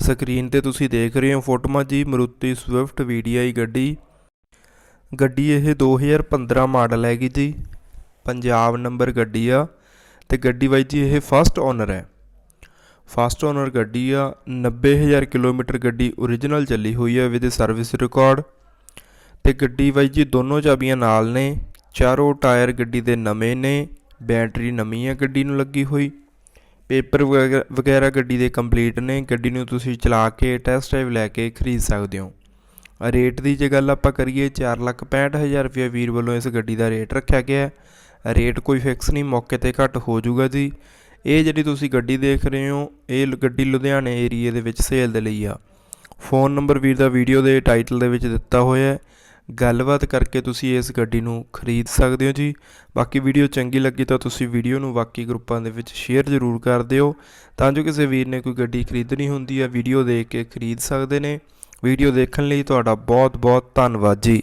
Screen ਤੇ ਤੁਸੀਂ ਦੇਖ ਰਹੇ ਹੋ ਫੋਟੋਆਂ ਜੀ ਮਰੂਤੀ ਸਵਿਫਟ VDI ਗੱਡੀ। ਗੱਡੀ ਇਹ 2015 ਮਾਡਲ ਹੈਗੀ ਜੀ, ਪੰਜਾਬ ਨੰਬਰ ਗੱਡੀ ਆ ਤੇ ਗੱਡੀ ਬਾਈ ਜੀ ਇਹ ਫਸਟ ਓਨਰ ਹੈ। ਫਸਟ ਓਨਰ ਗੱਡੀ ਆ 90000 ਕਿਲੋਮੀਟਰ ਗੱਡੀ ਓਰੀਜਨਲ ਚੱਲੀ ਹੋਈ ਹੈ ਵਿਦ ਸਰਵਿਸ ਰਿਕਾਰਡ ਤੇ ਗੱਡੀ ਬਾਈ ਜੀ ਦੋਨੋਂ ਚਾਬੀਆਂ ਨਾਲ ਨੇ, ਚਾਰੋਂ ਟਾਇਰ ਗੱਡੀ ਦੇ ਨਵੇਂ ਨੇ, ਬੈਟਰੀ ਨਵੀਂ ਹੈ ਗੱਡੀ ਨੂੰ ਲੱਗੀ ਹੋਈ। ਪੇਪਰ ਵਗੈ- ਵਗੈਰਾ ਗੱਡੀ ਦੇ ਕੰਪਲੀਟ ਨੇ, ਗੱਡੀ ਨੂੰ ਤੁਸੀਂ ਚਲਾ ਕੇ ਟੈਸਟ ਡਰਾਈਵ ਲੈ ਕੇ ਖਰੀਦ ਸਕਦੇ ਹੋ। ਰੇਟ ਦੀ ਜੇ ਗੱਲ ਆਪਾਂ ਕਰੀਏ 465000 ਰੁਪਏ ਵੀਰ ਵੱਲੋਂ ਇਸ ਗੱਡੀ ਦਾ ਰੇਟ ਰੱਖਿਆ ਗਿਆ ਹੈ। ਰੇਟ ਕੋਈ ਫਿਕਸ ਨਹੀਂ, ਮੌਕੇ ਤੇ ਘੱਟ ਹੋ ਜਾਊਗਾ ਜੀ। ਇਹ ਜਿਹੜੀ ਤੁਸੀਂ ਗੱਡੀ ਦੇਖ ਰਹੇ ਹੋ, ਇਹ ਗੱਡੀ ਲੁਧਿਆਣੇ ਏਰੀਏ ਦੇ ਵਿੱਚ ਸੇਲ ਦੇ ਲਈ ਆ। ਫੋਨ ਨੰਬਰ ਵੀਰ ਦਾ ਵੀਡੀਓ ਦੇ ਟਾਈਟਲ ਦੇ ਵਿੱਚ ਦਿੱਤਾ ਹੋਇਆ ਹੈ। ਗੱਲਬਾਤ ਕਰਕੇ ਤੁਸੀਂ ਇਸ ਗੱਡੀ ਨੂੰ ਖਰੀਦ ਸਕਦੇ ਹੋ ਜੀ। ਬਾਕੀ ਵੀਡੀਓ ਚੰਗੀ ਲੱਗੀ ਤਾਂ ਤੁਸੀਂ ਵੀਡੀਓ ਨੂੰ ਬਾਕੀ ਗਰੁੱਪਾਂ ਦੇ ਵਿੱਚ ਸ਼ੇਅਰ ਜ਼ਰੂਰ ਕਰ ਦਿਓ। ਤਾਂ ਜੋ ਕਿਸੇ ਵੀਰ ਨੇ ਕੋਈ ਗੱਡੀ ਖਰੀਦਣੀ ਹੁੰਦੀ ਹੈ ਵੀਡੀਓ ਦੇਖ ਕੇ ਖਰੀਦ ਸਕਦੇ ਨੇ। ਵੀਡੀਓ ਦੇਖਣ ਲਈ ਤੁਹਾਡਾ ਬਹੁਤ ਬਹੁਤ ਧੰਨਵਾਦ ਜੀ।